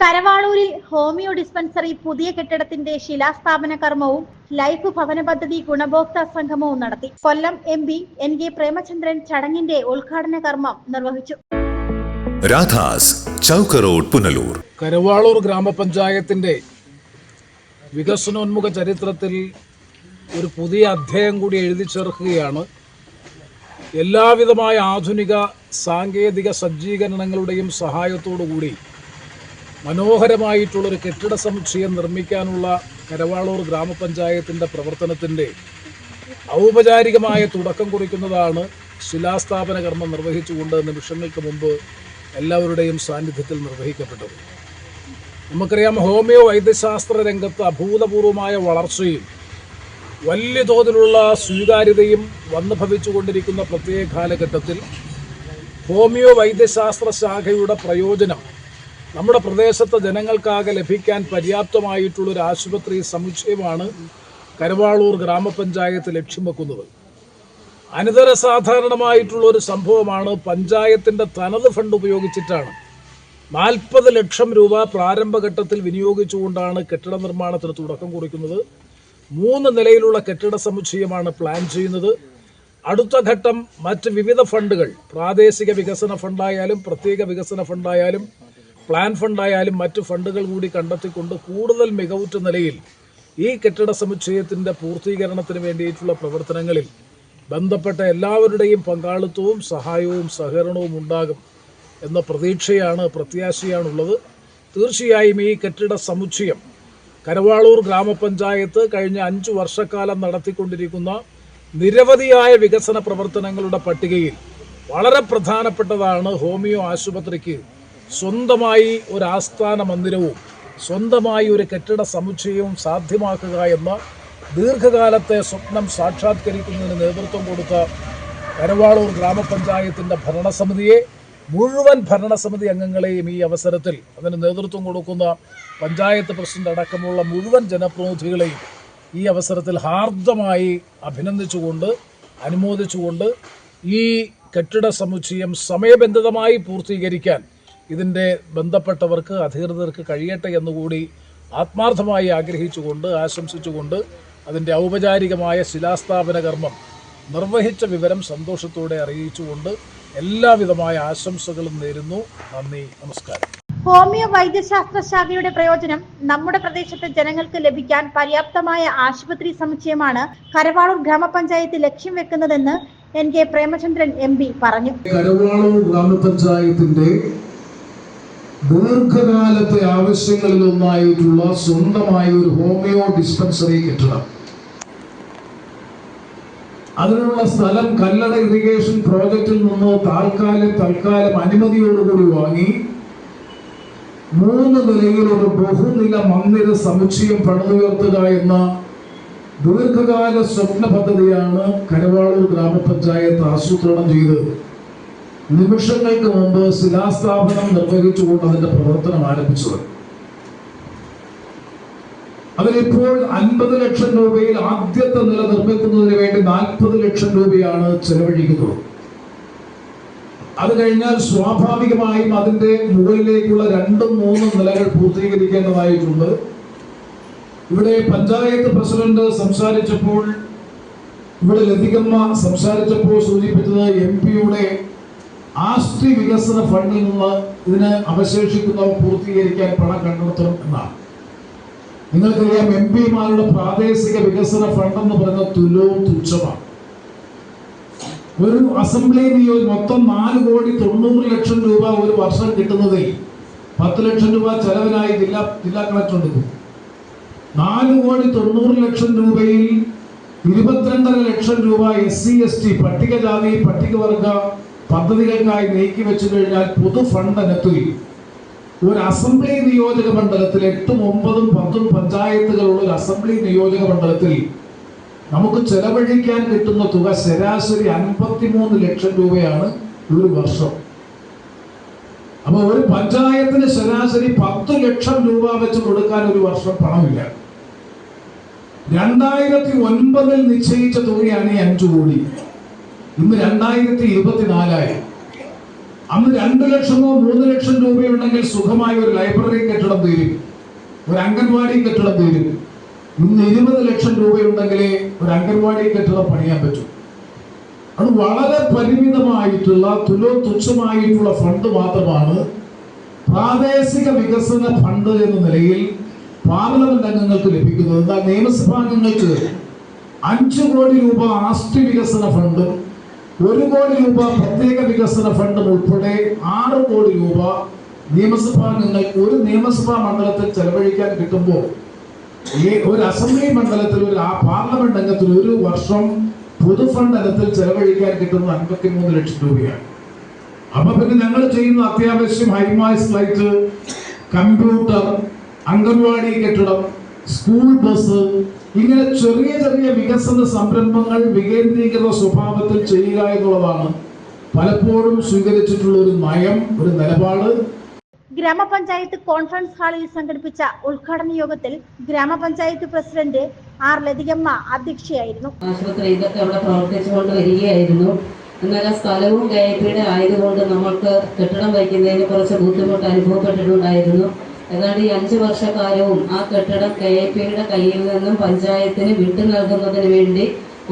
കരവാളൂരിൽ homeo dispensary പുതിയ കെട്ടിടത്തിന്റെ ശിലാസ്ഥാപന കർമ്മവും ലൈഫ് ഭവന പദ്ധതി ഗുണഭോക്തൃ സംഗമവും നടത്തി. Kollam M P N K Premachandran ചടങ്ങിന്റെ ഉദ്ഘാടന കർമ്മം നിർവഹിച്ചു. രാധാസ് ചൗക്ക് റോഡ് പുനലൂർ. കരവാളൂർ ഗ്രാമപഞ്ചായത്തിന്റെ വികസനോന്മുഖ ചരിത്രത്തിൽ ഒരു പുതിയ അധ്യായം കൂടി എഴുതി ചേർക്കുകയാണ്. എല്ലാവിധമായ ആധുനിക സാങ്കേതിക സജ്ജീകരണങ്ങളുടെയും സഹായത്തോടുകൂടി മനോഹരമായിട്ടുള്ളൊരു കെട്ടിട സമുച്ചയം നിർമ്മിക്കാനുള്ള കരവാളൂർ ഗ്രാമപഞ്ചായത്തിന്റെ പ്രവർത്തനത്തിന്റെ ഔപചാരികമായ തുടക്കം കുറിക്കുന്നതാണ് ശിലാസ്ഥാപന കർമ്മം നിർവഹിച്ചുകൊണ്ട് നിമിഷങ്ങൾക്ക് മുമ്പ് എല്ലാവരുടെയും സാന്നിധ്യത്തിൽ നിർവഹിക്കപ്പെട്ടത്. നമുക്കറിയാം ഹോമിയോ വൈദ്യശാസ്ത്ര രംഗത്ത് അഭൂതപൂർവമായ വളർച്ചയും വലിയ തോതിലുള്ള സ്വീകാര്യതയും വന്നു ഭവിച്ചുകൊണ്ടിരിക്കുന്ന പ്രത്യേക കാലഘട്ടത്തിൽ ഹോമിയോ വൈദ്യശാസ്ത്ര ശാഖയുടെ പ്രയോജനം നമ്മുടെ പ്രദേശത്തെ ജനങ്ങൾക്കാകെ ലഭിക്കാൻ പര്യാപ്തമായിട്ടുള്ളൊരു ആശുപത്രി സമുച്ചയമാണ് കരുവാളൂർ ഗ്രാമപഞ്ചായത്ത് ലക്ഷ്യം വെക്കുന്നത്. അനിതര സാധാരണമായിട്ടുള്ള ഒരു സംഭവമാണ് പഞ്ചായത്തിന്റെ തനത് ഫണ്ട് ഉപയോഗിച്ചിട്ടാണ്. നാൽപ്പത് ലക്ഷം രൂപ പ്രാരംഭഘട്ടത്തിൽ വിനിയോഗിച്ചുകൊണ്ടാണ് കെട്ടിട നിർമ്മാണത്തിന് തുടക്കം കുറിക്കുന്നത്. മൂന്ന് നിലയിലുള്ള കെട്ടിട സമുച്ചയമാണ് പ്ലാൻ ചെയ്യുന്നത്. അടുത്ത ഘട്ടം മറ്റ് വിവിധ ഫണ്ടുകൾ പ്രാദേശിക വികസന ഫണ്ടായാലും പ്രത്യേക വികസന ഫണ്ടായാലും പ്ലാൻ ഫണ്ടായാലും മറ്റ് ഫണ്ടുകൾ കൂടി കണ്ടെത്തിക്കൊണ്ട് കൂടുതൽ മികവുറ്റ നിലയിൽ ഈ കെട്ടിട സമുച്ചയത്തിന്റെ പൂർത്തീകരണത്തിന് വേണ്ടിയിട്ടുള്ള പ്രവർത്തനങ്ങളിൽ ബന്ധപ്പെട്ട എല്ലാവരുടെയും പങ്കാളിത്തവും സഹായവും സഹകരണവും ഉണ്ടാകും എന്ന പ്രതീക്ഷയാണ് പ്രത്യാശയാണുള്ളത്. തീർച്ചയായും ഈ കെട്ടിട സമുച്ചയം കരവാളൂർ ഗ്രാമപഞ്ചായത്ത് കഴിഞ്ഞ അഞ്ച് വർഷക്കാലം നടത്തിക്കൊണ്ടിരിക്കുന്ന നിരവധിയായ വികസന പ്രവർത്തനങ്ങളുടെ പട്ടികയിൽ വളരെ പ്രധാനപ്പെട്ടതാണ് ഹോമിയോ ആശുപത്രിക്ക് സ്വന്തമായി ഒരു ആസ്ഥാന മന്ദിരവും സ്വന്തമായി ഒരു കെട്ടിട സമുച്ചയവും സാധ്യമാക്കുക എന്ന ദീർഘകാലത്തെ സ്വപ്നം സാക്ഷാത്കരിക്കുന്നതിന് നേതൃത്വം കൊടുത്ത കരവാളൂർ ഗ്രാമപഞ്ചായത്തിന്റെ ഭരണസമിതിയെ മുഴുവൻ ഭരണസമിതി അംഗങ്ങളെയും ഈ അവസരത്തിൽ അതിന് നേതൃത്വം കൊടുക്കുന്ന പഞ്ചായത്ത് പ്രസിഡന്റ് അടക്കമുള്ള മുഴുവൻ ജനപ്രതിനിധികളെയും ഈ അവസരത്തിൽ ഹാർദമായി അഭിനന്ദിച്ചുകൊണ്ട് അനുമോദിച്ചുകൊണ്ട് ഈ കെട്ടിട സമുച്ചയം സമയബന്ധിതമായി പൂർത്തീകരിക്കാൻ ഇതിന്റെ ബന്ധപ്പെട്ടവർക്ക് അധികൃതർക്ക് കഴിയട്ടെ എന്നുകൂടി ആത്മാർത്ഥമായി ആഗ്രഹിച്ചുകൊണ്ട് ആശംസിച്ചുകൊണ്ട് അതിന്റെ ഔപചാരികമായ ശിലാസ്ഥാപന കർമ്മം നിർവഹിച്ച വിവരം സന്തോഷത്തോടെ അറിയിച്ചുകൊണ്ട് എല്ലാവിധമായ ആശംസകളും നേരുന്നു. നന്ദി നമസ്കാരം. ഹോമിയോ വൈദ്യശാസ്ത്ര ശാഖയുടെ പ്രയോജനം നമ്മുടെ പ്രദേശത്തെ ജനങ്ങൾക്ക് ലഭിക്കാൻ പര്യാപ്തമായ ആശുപത്രി സമുച്ചയമാണ് കരവാളൂർ ഗ്രാമപഞ്ചായത്ത് ലക്ഷ്യം വെക്കുന്നതെന്ന് N K Premachandran M P പറഞ്ഞു. കരവാളൂർ ഗ്രാമപഞ്ചായത്തിന്റെ ദീർഘകാലത്തെ ആവശ്യങ്ങളിൽ ഒന്നായിട്ടുള്ള സ്വന്തമായ ഒരു ഹോമിയോ ഡിസ്പെൻസറി കെട്ടിടം. അതിനുള്ള സ്ഥലം കല്ലട ഇറിഗേഷൻ പ്രോജക്റ്റിൽ നിന്ന് താൽക്കാലം തൽക്കാലം അനുമതിയോടുകൂടി വാങ്ങി മൂന്ന് നിലയിൽ ഒരു ബഹുനില മന്ദിര സമുച്ചയം പണിതുയർത്തുക എന്ന ദീർഘകാല സ്വപ്ന പദ്ധതിയാണ് കരവാളൂർ ഗ്രാമപഞ്ചായത്ത് ആസൂത്രണം ചെയ്തത്. നിമിഷങ്ങൾക്ക് മുമ്പ് ശിലാസ്ഥാപനം നിർവഹിച്ചുകൊണ്ട് അതിന്റെ പ്രവർത്തനം ആരംഭിച്ചത്. അതിലിപ്പോൾ അൻപത് ലക്ഷം രൂപയിൽ ആദ്യത്തെ നില നിർമ്മിക്കുന്നതിന് വേണ്ടി നാൽപ്പത് ലക്ഷം രൂപയാണ് ചെലവഴിക്കുന്നത്. അത് കഴിഞ്ഞാൽ സ്വാഭാവികമായും അതിന്റെ മുകളിലേക്കുള്ള രണ്ടും മൂന്നും നിലകൾ പൂർത്തീകരിക്കേണ്ടതായിട്ടുണ്ട്. ഇവിടെ പഞ്ചായത്ത് പ്രസിഡന്റ് സംസാരിച്ചപ്പോൾ ഇവിടെ ലതികമ്മ സംസാരിച്ചപ്പോൾ സൂചിപ്പിച്ചത് എം പിയുടെ ആസ്തി വികസന ഫണ്ടിൽ നിന്ന് ഇതിന് അവശേഷിക്കുന്നവ പൂർത്തീകരിക്കാൻ പണം കണ്ടെത്തണം എന്നാണ്. നിങ്ങൾക്കറിയാം എം പിമാരുടെ പ്രാദേശിക വികസന ഫണ്ട് എന്ന് പറയുന്ന തുലവും തുച്ഛമാണ്. ഒരു അസംബ്ലി നിയോജക മൊത്തം നാല് കോടി തൊണ്ണൂറ് ലക്ഷം രൂപ ഒരു വർഷം കിട്ടുന്നതിൽ പത്ത് ലക്ഷം രൂപ ചെലവിനായി ജില്ലാ ജില്ലാ കളക്ടർ എടുക്കും. നാല് കോടി തൊണ്ണൂറ് ലക്ഷം രൂപയിൽ ഇരുപത്തിരണ്ടര ലക്ഷം രൂപ എസ് സി എസ് ടി പട്ടികജാതി പട്ടികവർഗ പദ്ധതികൾക്കായി നീക്കി വെച്ചു കഴിഞ്ഞാൽ പൊതു ഫണ്ട് അനത്തുകയും ഒരു അസംബ്ലി നിയോജക മണ്ഡലത്തിൽ എട്ടും ഒമ്പതും പത്തും പഞ്ചായത്തുകളുള്ള ഒരു അസംബ്ലി നിയോജക മണ്ഡലത്തിൽ നമുക്ക് ചെലവഴിക്കാൻ കിട്ടുന്ന തുക ശരാശരി അൻപത്തിമൂന്ന് ലക്ഷം രൂപയാണ് ഒരു വർഷം. അപ്പൊ ഒരു പഞ്ചായത്തിന് ശരാശരി പത്ത് ലക്ഷം രൂപ വെച്ച് കൊടുക്കാൻ ഒരു വർഷം പണമില്ല. രണ്ടായിരത്തി ഒൻപതിൽ നിശ്ചയിച്ച തുകയാണ് ഈ അഞ്ചു കോടി. ഇന്ന് രണ്ടായിരത്തി ഇരുപത്തിനാലായി അന്ന് രണ്ട് ലക്ഷമോ മൂന്ന് ലക്ഷം രൂപയുണ്ടെങ്കിൽ സുഖമായി ഒരു ലൈബ്രറി കെട്ടിടം തീരും. ഒരു അംഗൻവാടി കെട്ടിടം തീരും. ഇന്ന് ഇരുപത് ലക്ഷം രൂപയുണ്ടെങ്കിലേ ഒരു അംഗൻവാടി കെട്ടിടം പണിയാൻ പറ്റും. അത് വളരെ പരിമിതമായിട്ടുള്ള തുലോ തുച്ഛമായിട്ടുള്ള ഫണ്ട് മാത്രമാണ് പ്രാദേശിക വികസന ഫണ്ട് എന്ന നിലയിൽ പാർലമെന്റ് അംഗങ്ങൾക്ക് ലഭിക്കുന്നത്. എന്താ നിയമസഭാ അംഗങ്ങൾക്ക് അഞ്ചു കോടി രൂപ ആസ്തി വികസന ഫണ്ടും ഒരു കോടി രൂപ പ്രത്യേക വികസന ഫണ്ടും ഉൾപ്പെടെ ആറ് കോടി രൂപ നിയമസഭാ അംഗങ്ങൾക്ക് ഒരു നിയമസഭാ മണ്ഡലത്തിൽ ചെലവഴിക്കാൻ കിട്ടുമ്പോൾ ഈ ഒരു അസംബ്ലി മണ്ഡലത്തിൽ ഒരു ആ പാർലമെന്റ് അംഗത്തിൽ ഒരു വർഷം പൊതുഫണ്ട് ഇനത്തിൽ ചെലവഴിക്കാൻ കിട്ടുന്നത് അൻപത്തിമൂന്ന് ലക്ഷം രൂപയാണ്. അപ്പൊ പിന്നെ ഞങ്ങൾ ചെയ്യുന്ന അത്യാവശ്യം ഹൈമാസ് ലൈറ്റ് കമ്പ്യൂട്ടർ അംഗൻവാടി കെട്ടിടം സ്കൂൾ ബസ് ഇങ്ങനെ ചെറിയ ചെറിയ വികസന സംരംഭങ്ങൾ വികേന്ദ്രീകൃത സ്വഭാവത്തിൽ ചെയ്യുക എന്നുള്ളതാണ് പലപ്പോഴും സ്വീകരിച്ചിട്ടുള്ള ഒരു നയം ഒരു നിലപാട്. ഗ്രാമപഞ്ചായത്ത് കോൺഫറൻസ് ഹാളിൽ സംഘടിപ്പിച്ച ഉദ്ഘാടന യോഗത്തിൽ ഗ്രാമപഞ്ചായത്ത് പ്രസിഡന്റ് ആർ ലതികമ്മ അധ്യക്ഷയായിരുന്നു. ആശുപത്രി ഇതൊക്കെ അവിടെ പ്രവർത്തിച്ചുകൊണ്ട് വരികയായിരുന്നു. എന്നാൽ ആ സ്ഥലവും കെ ഐ ആയതുകൊണ്ട് നമ്മൾക്ക് കെട്ടിടം വയ്ക്കുന്നതിന് കുറച്ച് ബുദ്ധിമുട്ട് അനുഭവപ്പെട്ടിട്ടുണ്ടായിരുന്നു. ഏതാണ്ട് ഈ അഞ്ച് വർഷക്കാലവും ആ കെട്ടിടം കെ എ പിയുടെ കയ്യിൽ നിന്നും പഞ്ചായത്തിന് വിട്ടു നൽകുന്നതിന് വേണ്ടി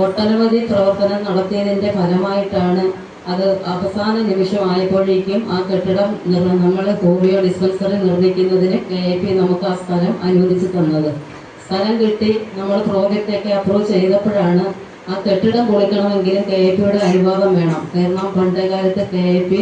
ഒട്ടനവധി പ്രവർത്തനം നടത്തിയതിന്റെ ഫലമായിട്ടാണ് അത് അവസാന നിമിഷമായപ്പോഴേക്കും ആ കെട്ടിടം നമ്മൾ ഹോമിയോ ഡിസ്പെൻസറി നിർമ്മിക്കുന്നതിന് കെ എ പി നമുക്ക് ആ സ്ഥലം അനുവദിച്ചു തന്നത്. സ്ഥലം കിട്ടി നമ്മൾ പ്രോജക്റ്റൊക്കെ അപ്രൂവ് ചെയ്തപ്പോഴാണ് ആ കെട്ടിടം പൊളിക്കണമെങ്കിലും കെ എ പിയുടെ അനുവാദം വേണം. കാരണം പണ്ടേ കാലത്ത് കെ എ പി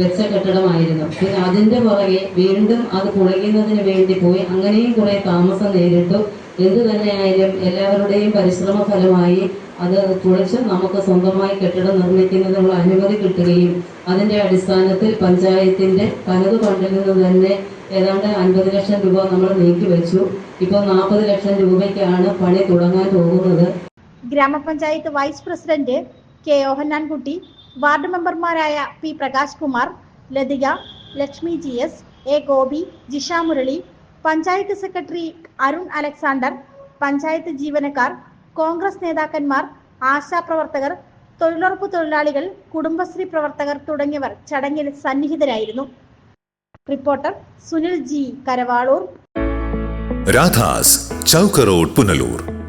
വെച്ച കെട്ടിടമായിരുന്നു. പിന്നെ അതിന്റെ പുറകെ വീണ്ടും അത് പൊളിക്കുന്നതിന് വേണ്ടി പോയി അങ്ങനെയും കുറെ താമസം നേരിട്ടു. എന്തു തന്നെയായാലും എല്ലാവരുടെയും പരിശ്രമ ഫലമായി അത് പൊളിച്ച് നമുക്ക് സ്വന്തമായി കെട്ടിടം നിർമ്മിക്കുന്നതിനുള്ള അനുമതി കിട്ടുകയും അതിന്റെ അടിസ്ഥാനത്തിൽ പഞ്ചായത്തിന്റെ തനത് ഫണ്ടിൽ നിന്ന് തന്നെ ഏതാണ്ട് അൻപത് ലക്ഷം രൂപ നമ്മൾ നീക്കി വെച്ചു. ഇപ്പോൾ നാൽപ്പത് ലക്ഷം രൂപയ്ക്കാണ് പണി തുടങ്ങാൻ പോകുന്നത്. ഗ്രാമപഞ്ചായത്ത് vice president K Yohannankutty ward മെമ്പർമാരായ P Prakash Kumar Lathika Lakshmi G S A Gopi Jisha Murali panchayat secretary Arun Alexander panchayat ജീവനക്കാർ കോൺഗ്രസ് നേതാക്കന്മാർ ആശാപ്രവർത്തകർ തൊഴിലുറപ്പ് തൊഴിലാളികൾ കുടുംബശ്രീ പ്രവർത്തകർ തുടങ്ങിയവർ ചടങ്ങിൽ സന്നിഹിതരായിരുന്നു. Reporter Sunil G Karavaloor. Radhas ചൗക്കറോഡ് Punalur.